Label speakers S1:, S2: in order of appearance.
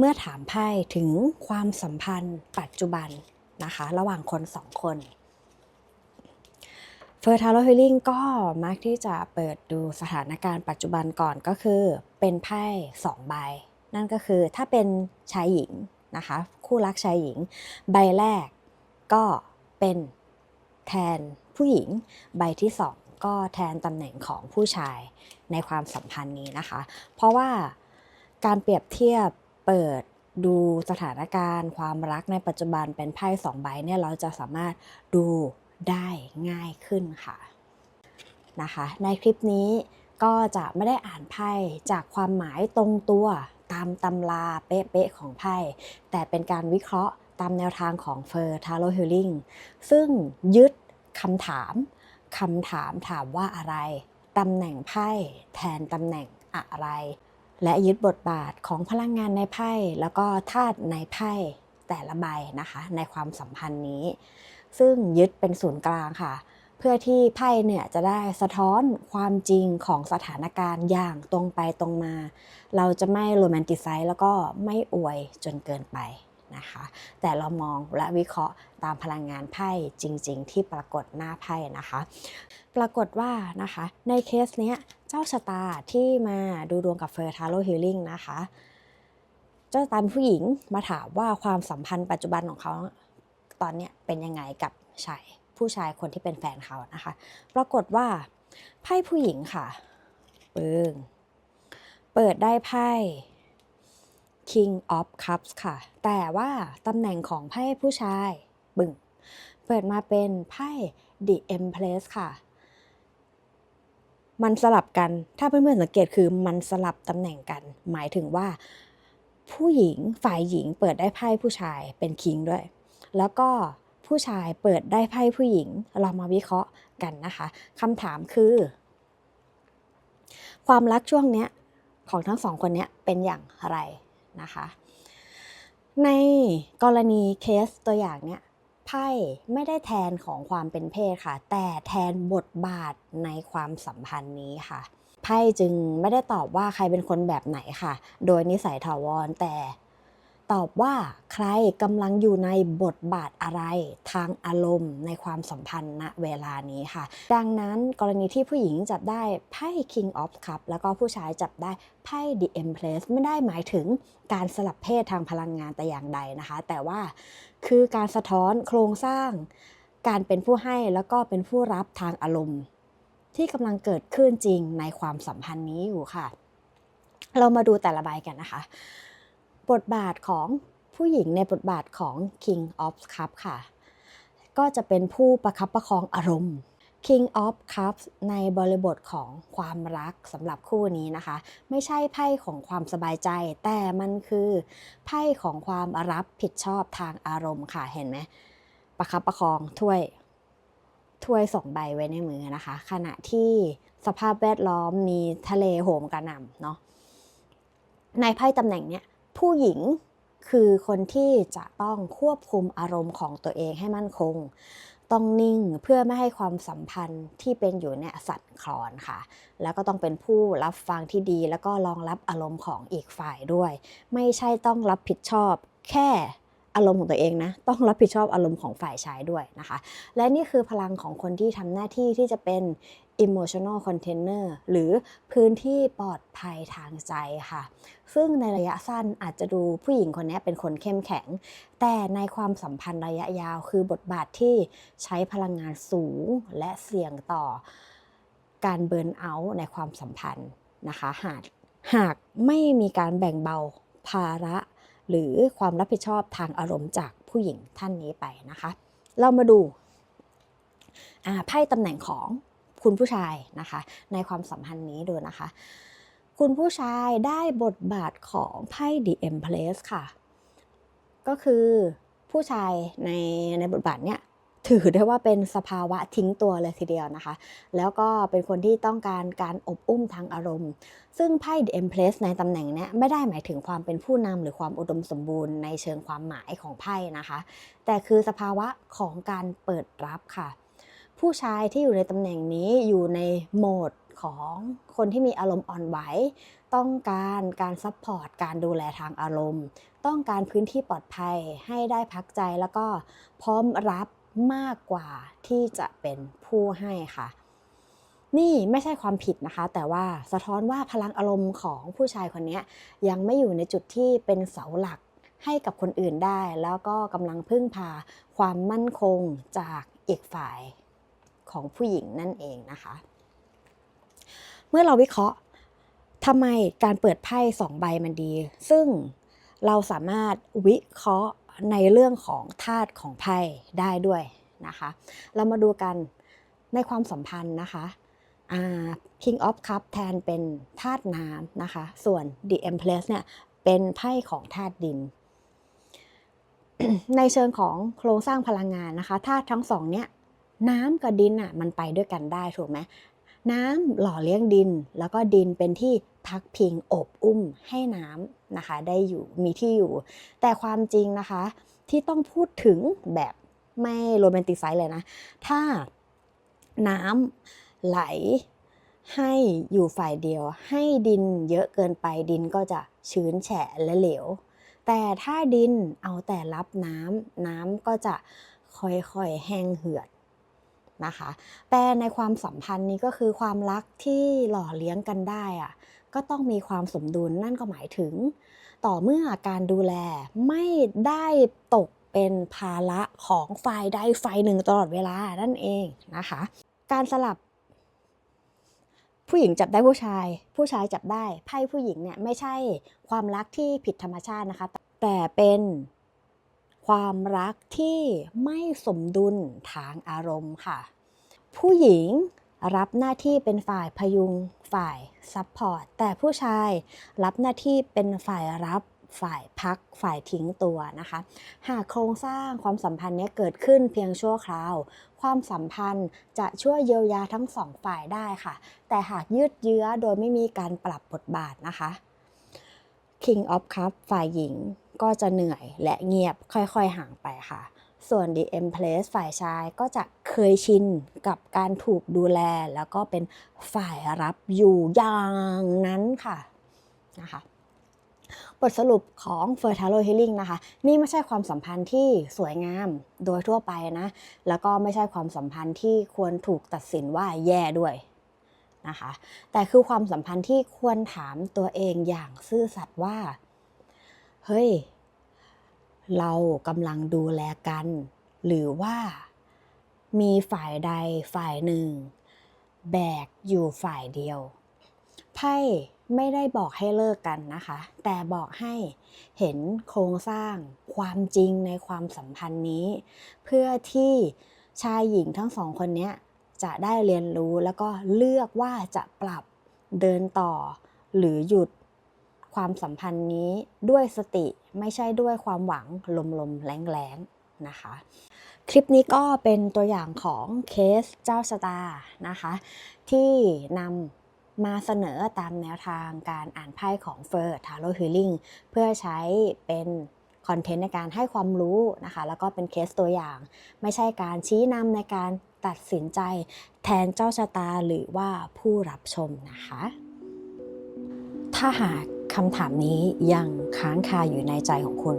S1: เมื่อถามไพ่ถึงความสัมพันธ์ปัจจุบันนะคะ ระหว่างคนสองคนเฟอร์ทาโรฮิลลิ่งก็มักที่จะเปิดดูสถานการณ์ปัจจุบันก่อนก็คือเป็นไพ่สองใบ นั่นก็คือถ้าเป็นชายหญิงนะคะ คู่รักชายหญิง ใบแรกก็เป็นแทนผู้หญิง ใบที่สองก็แทนตำแหน่งของผู้ชายในความสัมพันธ์นี้นะคะ เพราะว่าการเปรียบเทียบ เปิดดูสถานการณ์ความรักในปัจจุบันเป็นไพ่สองใบเนี่ยเราจะสามารถดูได้ง่ายขึ้นค่ะนะคะ ในคลิปนี้ก็จะไม่ได้อ่านไพ่จากความหมายตรงตัวตามตำราเป๊ะๆของไพ่ แต่เป็นการวิเคราะห์ตามแนวทางของเฟอร์ทาโรฮิลลิงซึ่งยึดคำถามคำถามถามว่าอะไรตำแหน่งไพ่แทนตำแหน่งอะไร และยึดบทบาทของพลังงานในไพ่แล้วก็ธาตุในไพ่แต่ละใบนะคะในความสัมพันธ์นี้ ซึ่งยึดเป็นศูนย์กลางค่ะ เพื่อที่ไพ่เนี่ยจะได้สะท้อนความจริงของสถานการณ์อย่างตรงไปตรงมา เราจะไม่โรแมนติไซส์แล้วก็ไม่อวยจนเกินไป นะคะ แต่เรามองและวิเคราะห์ตามพลังงานไพ่จริง ๆ ที่ปรากฏหน้าไพ่นะคะ ปรากฏว่านะคะในเคสเนี้ยเจ้าชะตาที่มาดูดวงกับเฟอร์ทาโรฮิลลิ่งนะคะ เจ้าตาเป็นผู้หญิงมาถามว่าความสัมพันธ์ปัจจุบันของเขาตอนเนี้ยเป็นยังไงกับชายผู้ชายคนที่เป็นแฟนเขานะคะ ปรากฏว่าไพ่ผู้หญิงค่ะปึ้งเปิดได้ไพ่ King of Cups ค่ะ แต่ว่าตำแหน่งของไพ่ผู้ชายบึ้งเปิดมาเป็นไพ่ The Empress ค่ะ มันสลับกัน ถ้าเพื่อนๆสังเกตคือมันสลับตำแหน่งกัน หมายถึงว่า ผู้หญิงฝ่ายหญิงเปิดได้ไพ่ผู้ชายเป็นคิงด้วย แล้วก็ผู้ชายเปิดได้ไพ่ผู้หญิง เรามาวิเคราะห์กันนะคะคำถามคือ ความรักช่วงเนี้ยของทั้งสองคนเนี้ยเป็นอย่างไร นะคะ ในกรณีเคสตัวอย่างเนี้ยไพ่ไม่ได้แทนของความเป็นเพศค่ะ แต่แทนบทบาทในความสัมพันธ์นี้ค่ะไพ่จึงไม่ได้ตอบว่าใครเป็นคนแบบไหนค่ะ โดยนิสัยถาวรแต่ ตอบว่าใครกำลังอยู่ในบทบาทอะไรทางอารมณ์ในความสัมพันธ์ณเวลานี้ค่ะ ดังนั้นกรณีที่ผู้หญิงจับได้ไพ่ King of Cup แล้วก็ผู้ชายจับได้ไพ่ The Empress ไม่ได้หมายถึงการสลับเพศทางพลังงานแต่อย่างใดนะคะ แต่ว่าคือการสะท้อนโครงสร้าง การเป็นผู้ให้แล้วก็เป็นผู้รับทางอารมณ์ ที่กำลังเกิดขึ้นจริงในความสัมพันธ์นี้อยู่ค่ะ เรามาดูแต่ละใบกันนะคะ บทบาทของผู้หญิงในบทบาทของ King of Cups ค่ะ ก็จะเป็นผู้ประคับประคองอารมณ์ King of Cups ในบริบทของความรักสำหรับคู่นี้นะคะ ไม่ใช่ไพ่ของความสบายใจ แต่มันคือไพ่ของความรับผิดชอบทางอารมณ์ค่ะเห็นไหมประคับประคองถ้วยถ้วยสองใบไว้ในมือนะคะ ขณะที่สภาพแวดล้อมมีทะเลโหมกระหน่ำเนาะในไพ่ตำแหน่งเนี้ย ผู้หญิงคือคนที่จะต้องควบคุมอารมณ์ของตัวเองให้มั่นคง ต้องนิ่งเพื่อไม่ให้ความสัมพันธ์ที่เป็นอยู่เนี่ยสั่นคลอนค่ะ แล้วก็ต้องเป็นผู้รับฟังที่ดี แล้วก็รองรับอารมณ์ของอีกฝ่ายด้วย ไม่ใช่ต้องรับผิดชอบแค่ อารมณ์ของตัวเองนะต้องรับผิดชอบอารมณ์ของฝ่ายชายด้วยนะคะ และนี่คือพลังของคนที่ทำหน้าที่ที่จะเป็น emotional container หรือพื้นที่ปลอดภัยทางใจค่ะ ซึ่งในระยะสั้นอาจจะดูผู้หญิงคนนี้เป็นคนเข้มแข็ง แต่ในความสัมพันธ์ระยะยาวคือบทบาทที่ใช้พลังงานสูงและเสี่ยงต่อการเบิร์นเอาท์ในความสัมพันธ์นะคะ หากหากไม่มีการแบ่งเบาภาระ หรือความรับผิดชอบทางอารมณ์จากผู้หญิงท่านนี้ไปนะคะ เรามาดูไพ่ตำแหน่งของคุณผู้ชายนะคะ ในความสัมพันธ์นี้ดูนะคะ คุณผู้ชายได้บทบาทของไพ่ The Empress ค่ะ ก็คือผู้ชายในในบทบาทเนี้ย ถือได้ว่าเป็นสภาวะทิ้งตัวเลยทีเดียวนะคะ แล้วก็เป็นคนที่ต้องการการอบอุ้มทางอารมณ์ ซึ่งไพ่ The Empress ในตำแหน่งนี้ไม่ได้หมายถึงความเป็นผู้นำหรือความอุดมสมบูรณ์ในเชิงความหมายของไพ่นะคะ แต่คือสภาวะของการเปิดรับค่ะ ผู้ชายที่อยู่ในตำแหน่งนี้อยู่ในโหมดของคนที่มีอารมณ์อ่อนไหว ต้องการการซัพพอร์ตการดูแลทางอารมณ์ ต้องการพื้นที่ปลอดภัยให้ได้พักใจแล้วก็พร้อมรับ มากกว่าที่จะเป็นผู้ให้ค่ะ นี่ไม่ใช่ความผิดนะคะ แต่ว่าสะท้อนว่าพลังอารมณ์ของผู้ชายคนนี้ยังไม่อยู่ในจุดที่เป็นเสาหลักให้กับคนอื่นได้ แล้วก็กำลังพึ่งพาความมั่นคงจากอีกฝ่ายของผู้หญิงนั่นเองนะคะ เมื่อเราวิเคราะห์ทำไมการเปิดไพ่สองใบมันดี ซึ่งเราสามารถวิเคราะห์ ในเรื่องของธาตุของไพ่ได้ด้วยนะคะ เรามาดูกันในความสัมพันธ์นะคะ King of Cup แทนเป็นธาตุน้ำนะคะ ส่วน The Empress เนี่ยเป็นไพ่ของธาตุดิน ในเชิงของโครงสร้างพลังงานนะคะธาตุทั้งสองเนี่ยน้ำกับดินอะมันไปด้วยกันได้ถูกไหมน้ำหล่อเลี้ยงดิน แล้วก็ดินเป็นที่ พักพิงอบอุ้มให้น้ำนะคะ ได้อยู่มีที่อยู่ แต่ความจริงนะคะที่ต้องพูดถึงแบบไม่โรแมนติไซส์เลยนะ ถ้าน้ำไหลให้อยู่ฝ่ายเดียว ให้ดินเยอะเกินไปดินก็จะชื้นแฉะและเหลว แต่ถ้าดินเอาแต่รับน้ำน้ำก็จะค่อยๆแห้งเหือดนะคะ แต่ในความสัมพันธ์นี้ก็คือความรักที่หล่อเลี้ยงกันได้อะก็ต้องมีความสมดุลนั่นก็หมายถึง ต่อเมื่อการดูแลไม่ได้ตกเป็นภาระของฝ่ายใดฝ่ายหนึ่งตลอดเวลานั่นเองนะคะ การสลับ ผู้หญิงจับได้ผู้ชาย ผู้ชายจับได้ไพ่ผู้หญิงเนี่ยไม่ใช่ความรักที่ผิดธรรมชาตินะคะ แต่เป็นความรักที่ไม่สมดุลทางอารมณ์ค่ะ ผู้หญิงรับหน้าที่เป็นฝ่ายพยุง ฝ่ายซัพพอร์ตแต่ผู้ชายรับหน้าที่เป็นฝ่ายรับฝ่ายพักฝ่ายทิ้งตัวนะคะ หากโครงสร้างความสัมพันธ์นี้เกิดขึ้นเพียงชั่วคราว ความสัมพันธ์จะช่วยเยียวยาทั้งสองฝ่ายได้ค่ะ แต่หากยืดเยื้อโดยไม่มีการปรับบทบาทนะคะ King of Cup ฝ่ายหญิงก็จะเหนื่อยและเงียบค่อยๆห่างไปค่ะ ส่วน The Empress ฝ่ายชายก็จะเคยชินกับการถูกดูแล แล้วก็เป็นฝ่ายรับอยู่อย่างนั้นค่ะนะคะบทสรุปของ Fertile Healing นะคะ นี่ไม่ใช่ความสัมพันธ์ที่สวยงามโดยทั่วไปนะ แล้วก็ไม่ใช่ความสัมพันธ์ที่ควรถูกตัดสินว่าแย่ด้วยนะคะ แต่คือความสัมพันธ์ที่ควรถามตัวเองอย่างซื่อสัตย์ว่า เฮ้ย เรากำลังดูแลกัน หรือว่ามีฝ่ายใดฝ่ายหนึ่ง แบกอยู่ฝ่ายเดียว ไพ่ไม่ได้บอกให้เลิกกันนะคะ แต่บอกให้เห็นโครงสร้างความจริงในความสัมพันธ์นี้ เพื่อที่ชายหญิงทั้งสองคนนี้จะได้เรียนรู้แล้วก็เลือกว่าจะปรับเดินต่อหรือหยุด ความสัมพันธ์นี้ด้วยสติไม่ใช่ด้วยความหวังลมๆแรงๆนะคะ คลิปนี้ก็เป็นตัวอย่างของเคสเจ้าชะตานะคะ ที่นำมาเสนอตามแนวทางการอ่านไพ่ของเฟอร์ทาโ o ฮิลลิ่งเพื่อใช้เป็นคอนเทนต์ในการให้ความรู้นะคะ แล้วก็เป็นเคสตัวอย่าง ไม่ใช่การชี้นำในการตัดสินใจแทนเจ้าชะตาหรือว่าผู้รับชมนะคะ ถ้าหาก คำถามนี้ยังค้างคาอยู่ในใจของคุณ